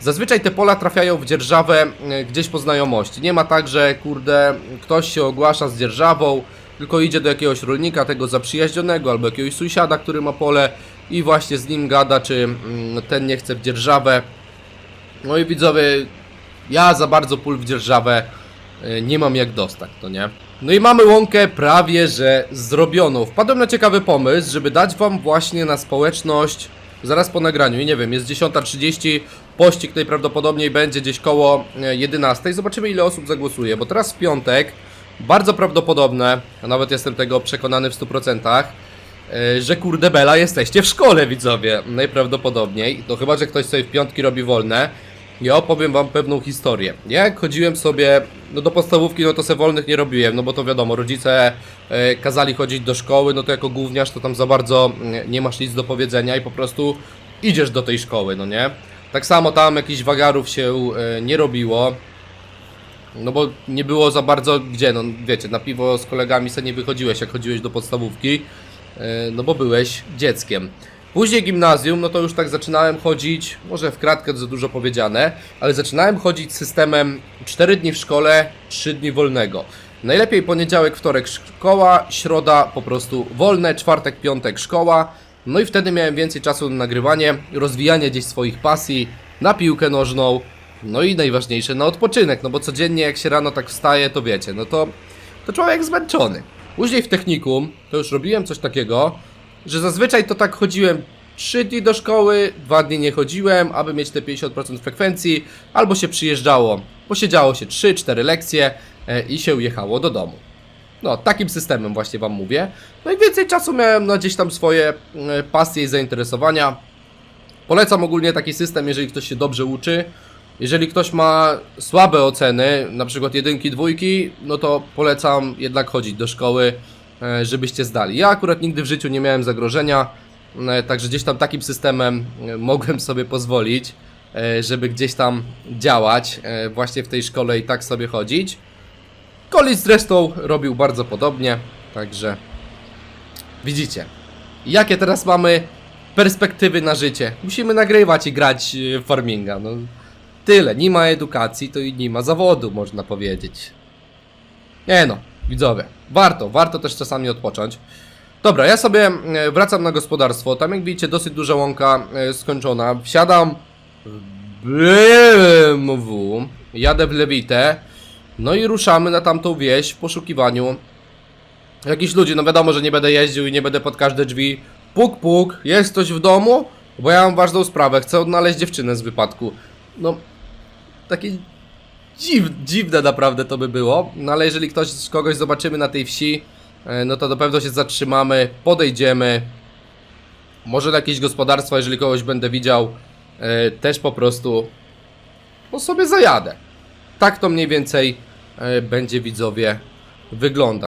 Zazwyczaj te pola trafiają w dzierżawę e, gdzieś po znajomości. Nie ma tak, że kurde, ktoś się ogłasza z dzierżawą, tylko idzie do jakiegoś rolnika, tego zaprzyjaźnionego, albo jakiegoś sąsiada, który ma pole i właśnie z nim gada, czy mm, ten nie chce w dzierżawę. No i widzowie, ja za bardzo pól w dzierżawę e, nie mam jak dostać, to nie? No i mamy łąkę prawie że zrobioną. Wpadłem na ciekawy pomysł, żeby dać wam właśnie na społeczność zaraz po nagraniu i nie wiem, jest 10.30, pościg najprawdopodobniej będzie gdzieś koło e, 11. Zobaczymy ile osób zagłosuje, bo teraz w piątek bardzo prawdopodobne, a nawet jestem tego przekonany w 100%, e, że kurde bela jesteście w szkole widzowie, najprawdopodobniej. To chyba, że ktoś sobie w piątki robi wolne. Ja opowiem wam pewną historię. Ja jak chodziłem sobie no do podstawówki, no to se wolnych nie robiłem, no bo to wiadomo, rodzice e, kazali chodzić do szkoły, no to jako gówniarz to tam za bardzo mm, nie masz nic do powiedzenia i po prostu idziesz do tej szkoły, no nie? Tak samo tam jakichś wagarów się e, nie robiło. No bo nie było za bardzo gdzie, no wiecie, na piwo z kolegami se nie wychodziłeś jak chodziłeś do podstawówki, e, no bo byłeś dzieckiem. Później gimnazjum, no to już tak zaczynałem chodzić, może w kratkę za dużo powiedziane, ale zaczynałem chodzić systemem 4 dni w szkole, 3 dni wolnego. Najlepiej poniedziałek, wtorek szkoła, środa po prostu wolne, czwartek, piątek szkoła. No i wtedy miałem więcej czasu na nagrywanie, rozwijanie gdzieś swoich pasji, na piłkę nożną, no i najważniejsze, na odpoczynek, no bo codziennie jak się rano tak wstaje, to wiecie, no to, to człowiek zmęczony. Później w technikum to już robiłem coś takiego, że zazwyczaj to tak chodziłem 3 dni do szkoły, 2 dni nie chodziłem, aby mieć te 50% frekwencji, albo się przyjeżdżało, posiedziało się 3-4 lekcje e, i się jechało do domu. No, takim systemem właśnie Wam mówię. No i więcej czasu miałem na gdzieś tam swoje e, pasje i zainteresowania. Polecam ogólnie taki system, jeżeli ktoś się dobrze uczy. Jeżeli ktoś ma słabe oceny, na przykład jedynki, dwójki, no to polecam jednak chodzić do szkoły, e, żebyście zdali. Ja akurat nigdy w życiu nie miałem zagrożenia, e, także gdzieś tam takim systemem mogłem sobie pozwolić, żeby gdzieś tam działać właśnie w tej szkole i tak sobie chodzić. Kolis zresztą robił bardzo podobnie, także widzicie, jakie teraz mamy perspektywy na życie. Musimy nagrywać i grać e, farminga. No, tyle, nie ma edukacji, to i nie ma zawodu, można powiedzieć. Nie no, widzowie, warto, warto też czasami odpocząć. Dobra, ja sobie e, wracam na gospodarstwo. Tam jak widzicie, dosyć duża łąka e, skończona. Wsiadam w BMW, jadę w Lewitę. No i ruszamy na tamtą wieś w poszukiwaniu jakichś ludzi. No wiadomo, że nie będę jeździł i nie będę pod każde drzwi. Puk, puk, jest ktoś w domu? Bo ja mam ważną sprawę, chcę odnaleźć dziewczynę z wypadku. No, takie dziw, dziwne naprawdę to by było. No ale jeżeli ktoś, kogoś zobaczymy na tej wsi, e, no to na pewno się zatrzymamy, podejdziemy. Może na jakieś gospodarstwo, jeżeli kogoś będę widział, e, też po prostu no sobie zajadę. Tak to mniej więcej będzie widzowie wyglądać.